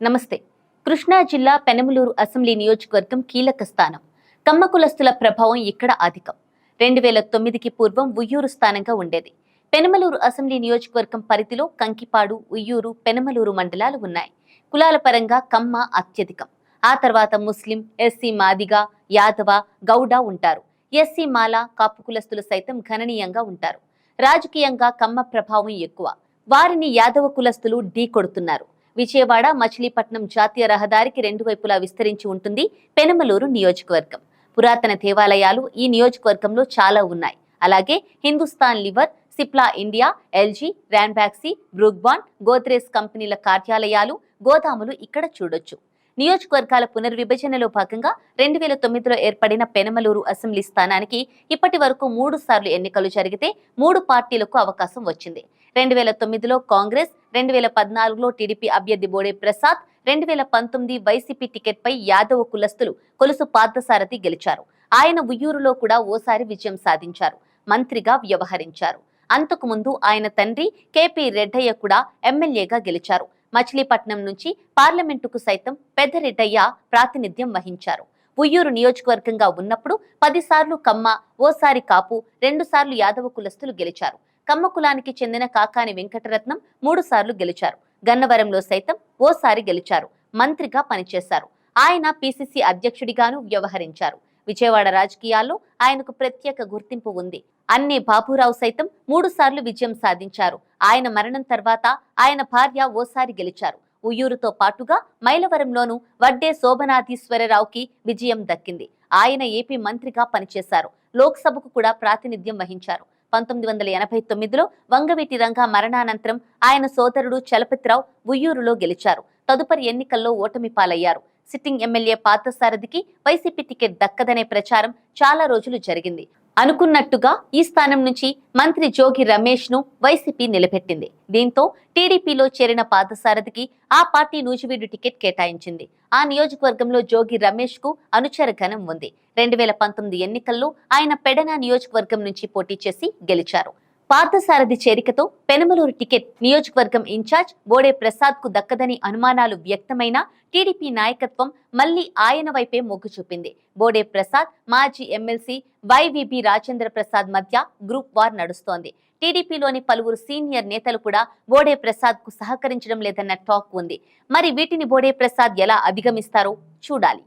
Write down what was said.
నమస్తే. కృష్ణా జిల్లా పెనమలూరు అసెంబ్లీ నియోజకవర్గం కీలక స్థానం. కమ్మ కులస్తుల ప్రభావం ఇక్కడ అధికం. రెండు వేల తొమ్మిదికి పూర్వం ఉయ్యూరు స్థానంగా ఉండేది. పెనమలూరు అసెంబ్లీ నియోజకవర్గం పరిధిలో కంకిపాడు ఉయ్యూరు పెనమలూరు మండలాలు ఉన్నాయి. కులాల పరంగా కమ్మ అత్యధికం. ఆ తర్వాత ముస్లిం ఎస్సీ మాదిగ యాదవ గౌడ ఉంటారు. ఎస్సీ మాల కాపు కులస్తులు సైతం గణనీయంగా ఉంటారు. రాజకీయంగా కమ్మ ప్రభావం ఎక్కువ. వారిని యాదవ కులస్తులు ఢీ కొడుతున్నారు. విజయవాడ మచిలీపట్నం జాతీయ రహదారికి రెండు వైపులా విస్తరించి ఉంటుంది పెనమలూరు నియోజకవర్గం. పురాతన దేవాలయాలు ఈ నియోజకవర్గంలో చాలా ఉన్నాయి. అలాగే Hindustan Lever Cipla India LG Ranbaxy Brooke Bond Godrej కంపెనీల కార్యాలయాలు గోదాములు ఇక్కడ చూడొచ్చు. నియోజకవర్గాల పునర్విభజనలో భాగంగా రెండు వేల తొమ్మిదిలో ఏర్పడిన పెనమలూరు అసెంబ్లీ స్థానానికి ఇప్పటి వరకు మూడు సార్లు ఎన్నికలు జరిగితే మూడు పార్టీలకు అవకాశం వచ్చింది. రెండు వేల తొమ్మిదిలో కాంగ్రెస్ రెండు వేల పద్నాలుగులో టీడీపీ అభ్యర్థి బోడే ప్రసాద్ రెండు వేల పంతొమ్మిది వైసీపీ టికెట్పై యాదవ కులస్తులు కొలుసు పార్థసారథి గెలిచారు. ఆయన ఉయ్యూరులో కూడా ఓసారి విజయం సాధించారు. మంత్రిగా వ్యవహరించారు. అంతకు ముందు ఆయన తండ్రి కేపీ రెడ్డయ్య కూడా ఎమ్మెల్యేగా గెలిచారు. మచిలీపట్నం నుంచి పార్లమెంటుకు సైతం పెద్దరెడ్డయ్య ప్రాతినిధ్యం వహించారు. ఉయ్యూరు నియోజకవర్గంగా ఉన్నప్పుడు పదిసార్లు కమ్మ ఓసారి కాపు రెండుసార్లు యాదవ కులస్తులు గెలిచారు. కమ్మ కులానికి చెందిన కాకాని వెంకటరత్నం మూడు సార్లు గెలిచారు. గన్నవరంలో సైతం ఓసారి గెలిచారు. మంత్రిగా పనిచేశారు. ఆయన పిసిసి అధ్యక్షుడిగాను వ్యవహరించారు. విజయవాడ రాజకీయాల్లో ఆయనకు ప్రత్యేక గుర్తింపు ఉంది. అన్నే బాబురావు సైతం మూడుసార్లు విజయం సాధించారు. ఆయన మరణం తర్వాత ఆయన భార్య ఓసారి గెలిచారు. ఉయ్యూరుతో పాటుగా మైలవరంలోనూ వడ్డే శోభనాధీశ్వరరావుకి విజయం దక్కింది. ఆయన ఏపీ మంత్రిగా పనిచేశారు. లోక్సభకు కూడా ప్రాతినిధ్యం వహించారు. పంతొమ్మిది వందల ఎనభై తొమ్మిదిలో వంగవీటి రంగా మరణానంతరం ఆయన సోదరుడు చలపతిరావు ఉయ్యూరులో గెలిచారు. తదుపరి ఎన్నికల్లో ఓటమి పాలయ్యారు. సిట్టింగ్ ఎమ్మెల్యే పార్థసారథికి వైసీపీ టికెట్ దక్కదనే ప్రచారం చాలా రోజులు జరిగింది. అనుకున్నట్టుగా ఈ స్థానం నుంచి మంత్రి జోగి రమేష్ను వైసీపీ నిలబెట్టింది. దీంతో టీడీపీలో చేరిన పార్థసారథికి ఆ పార్టీ నూజివీడు టికెట్ కేటాయించింది. ఆ నియోజకవర్గంలో జోగి రమేష్కు అనుచర ఘనం ఉంది. రెండు వేల పంతొమ్మిది ఎన్నికల్లో ఆయన పెడన నియోజకవర్గం నుంచి పోటీ చేసి గెలిచారు. పార్థసారథి చేరికతో పెనమలూరు టికెట్ నియోజకవర్గం ఇన్ఛార్జ్ బోడే ప్రసాద్కు దక్కదని అనుమానాలు వ్యక్తమైన టీడీపీ నాయకత్వం మళ్ళీ ఆయన వైపే మొగ్గు చూపింది. బోడే ప్రసాద్ మాజీ ఎమ్మెల్సీ వైవిబి రాజేంద్ర ప్రసాద్ మధ్య గ్రూప్ వార్ నడుస్తోంది. టీడీపీలోని పలువురు సీనియర్ నేతలు కూడా బోడే ప్రసాద్కు సహకరించడం లేదన్న టాక్ ఉంది. మరి వీటిని బోడే ప్రసాద్ ఎలా అధిగమిస్తారో చూడాలి.